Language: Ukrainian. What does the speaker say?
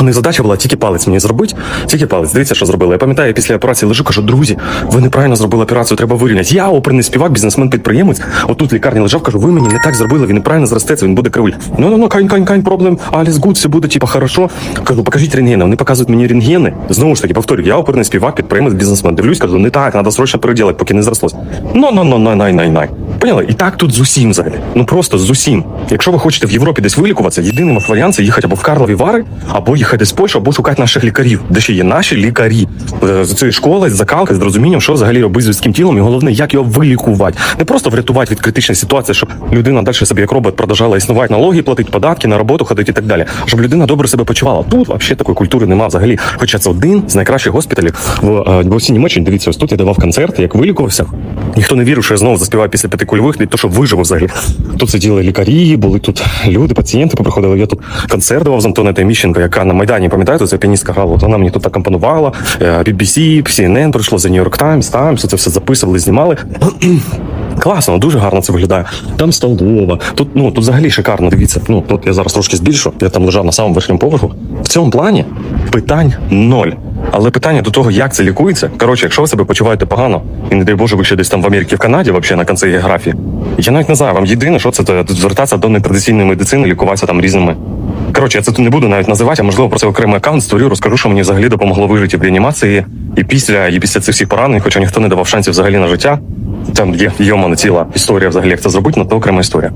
у них задача була тільки палець мені зробити, тільки палець. Дивіться, що зробили. Я пам'ятаю, я після операції лежу, кажу, друзі, ви неправильно зробили операцію, треба вирівняти. Я оперний співак, бізнесмен-підприємець. Отут в лікарні лежав, кажу, ви мені не так зробили, він неправильно зростеться, він буде кривий. Ну, ну, ну, кань, кань, кань, проблем, аліс гуд, все буде, типа, хорошо. Кажу, покажіть рентгени. Вони показують мені рентгени. Знову ж таки, повторюю, я оперний співак, підприємець, бізнесмен. Дивлюсь, кажу, не так, треба срочно переділити, поки не зрослось. Ну, ну, ну, ну, най, най, най. Поняли? І так тут з усім взагалі. Ну просто з усім. Якщо ви хочете в Європі десь вилікуватися, єдиний варіант це їхати або в Карлові Вари, або їхати з Польщі, або шукати наших лікарів, де ще є наші лікарі Е, з цієї школи, з закалки, з розумінням, що взагалі робити з людським тілом, і головне, як його вилікувати. Не просто врятувати від критичної ситуації, щоб людина далі собі як робот продовжала існувати, налоги платити, податки, на роботу ходити і так далі. Щоб людина добре себе почувала. Тут взагалі такої культури немає взагалі. Хоча це один з найкращих госпіталів в, е, в усій Німеччині. Дивіться, ось тут я давав концерт, як вилікувався. Ніхто не вірив, що я знову заспіваю після п'яти кульових, і то, що виживу взагалі. Тут сиділи лікарі, були тут люди, пацієнти поприходили. Я тут концерт давав з Антонетою Міщенко, яка на Майдані, пам'ятаєте, це піаністка грала. Вона мені тут акомпонувала. Е, BBC, CNN прийшло за York Times, Times, це все записували, знімали. Класно, дуже гарно це виглядає. Там столова. Тут ну тут взагалі шикарно. Дивіться. Ну тут я зараз трошки збільшу. Я там лежав на самому верхньому поверху. В цьому плані питань ноль. Але питання до того, як це лікується. Коротше, якщо ви себе почуваєте погано, і не дай Боже, ви ще десь там в Америці, в Канаді, взагалі на кінці географії. Я навіть не знаю, вам єдине, що це то звертатися до нетрадиційної медицини, лікуватися там різними. Коротше, я це тут не буду навіть називати, а можливо про це окремий аккаунт створю, розкажу, що мені взагалі допомогло вижити в реанімації і після, і після цих всіх поранень, хоча ніхто не давав шансів взагалі на життя. Там є йомана ціла історія взагалі, як це зробити, на то окрема історія.